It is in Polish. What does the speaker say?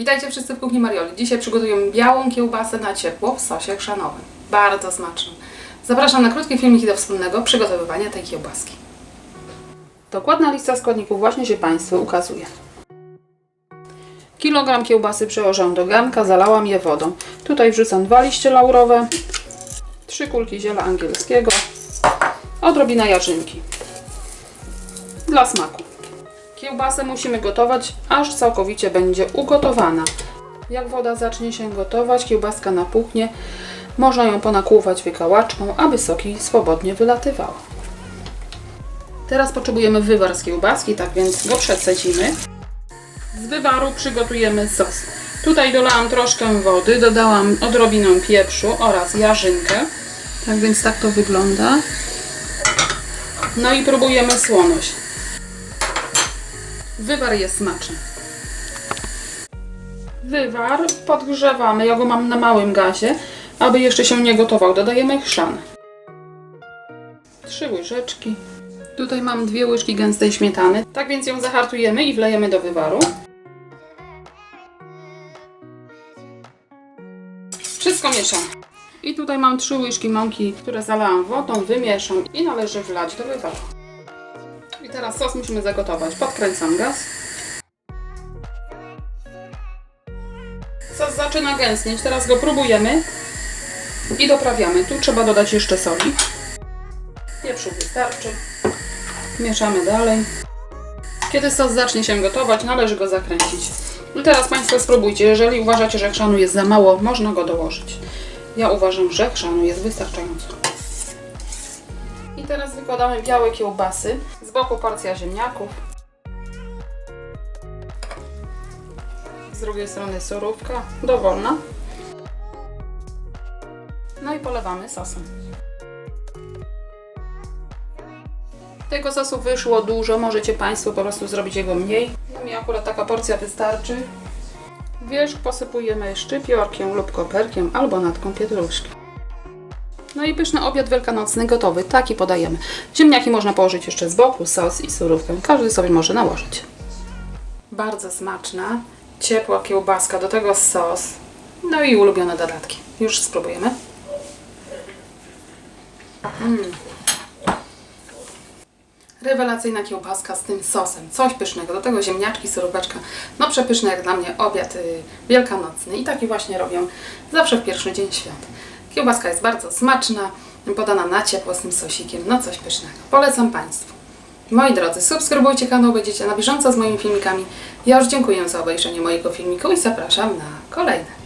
Witajcie wszyscy w kuchni Marioli. Dzisiaj przygotujemy białą kiełbasę na ciepło w sosie chrzanowym. Bardzo smacznym. Zapraszam na krótkie filmiki do wspólnego przygotowywania tej kiełbaski. Dokładna lista składników właśnie się Państwu ukazuje. Kilogram kiełbasy przełożyłam do garnka, zalałam je wodą. Tutaj wrzucam dwa liście laurowe, trzy kulki ziela angielskiego, odrobina jarzynki. Dla smaku. Kiełbasę musimy gotować, aż całkowicie będzie ugotowana. Jak woda zacznie się gotować, kiełbaska napuchnie, można ją ponakłuwać wykałaczką, aby soki swobodnie wylatywały. Teraz potrzebujemy wywar z kiełbaski, tak więc go przecedzimy. Z wywaru przygotujemy sos. Tutaj dolałam troszkę wody, dodałam odrobinę pieprzu oraz jarzynkę. Tak więc tak to wygląda. No i próbujemy słoność. Wywar jest smaczny. Wywar podgrzewamy, ja go mam na małym gazie, aby jeszcze się nie gotował. Dodajemy chrzan. Trzy łyżeczki. Tutaj mam dwie łyżki gęstej śmietany. Tak więc ją zahartujemy i wlejemy do wywaru. Wszystko mieszam. I tutaj mam trzy łyżki mąki, które zalałam wodą, wymieszam i należy wlać do wywaru. Teraz sos musimy zagotować. Podkręcam gaz. Sos zaczyna gęstnieć, teraz go próbujemy i doprawiamy. Tu trzeba dodać jeszcze soli. Pieprzu wystarczy. Mieszamy dalej. Kiedy sos zacznie się gotować, należy go zakręcić. I teraz Państwo spróbujcie. Jeżeli uważacie, że chrzanu jest za mało, można go dołożyć. Ja uważam, że chrzanu jest wystarczająco. I teraz wykładamy białe kiełbasy. Z boku porcja ziemniaków. Z drugiej strony surówka, dowolna. No i polewamy sosem. Tego sosu wyszło dużo, możecie Państwo po prostu zrobić jego mniej. No mi akurat taka porcja wystarczy. Wierzch posypujemy szczypiorkiem lub koperkiem albo natką pietruszki. No i pyszny obiad wielkanocny gotowy, taki podajemy. Ziemniaki można położyć jeszcze z boku, sos i surówkę. Każdy sobie może nałożyć. Bardzo smaczna, ciepła kiełbaska, do tego sos. No i ulubione dodatki. Już spróbujemy. Rewelacyjna kiełbaska z tym sosem. Coś pysznego. Do tego ziemniaczki, suróweczka. No przepyszny jak dla mnie obiad y, wielkanocny. I taki właśnie robią zawsze w pierwszy dzień świąt. Kiełbaska jest bardzo smaczna, podana na ciepło z tym sosikiem. No coś pysznego. Polecam Państwu. Moi drodzy, subskrybujcie kanał, będziecie na bieżąco z moimi filmikami. Ja już dziękuję za obejrzenie mojego filmiku i zapraszam na kolejne.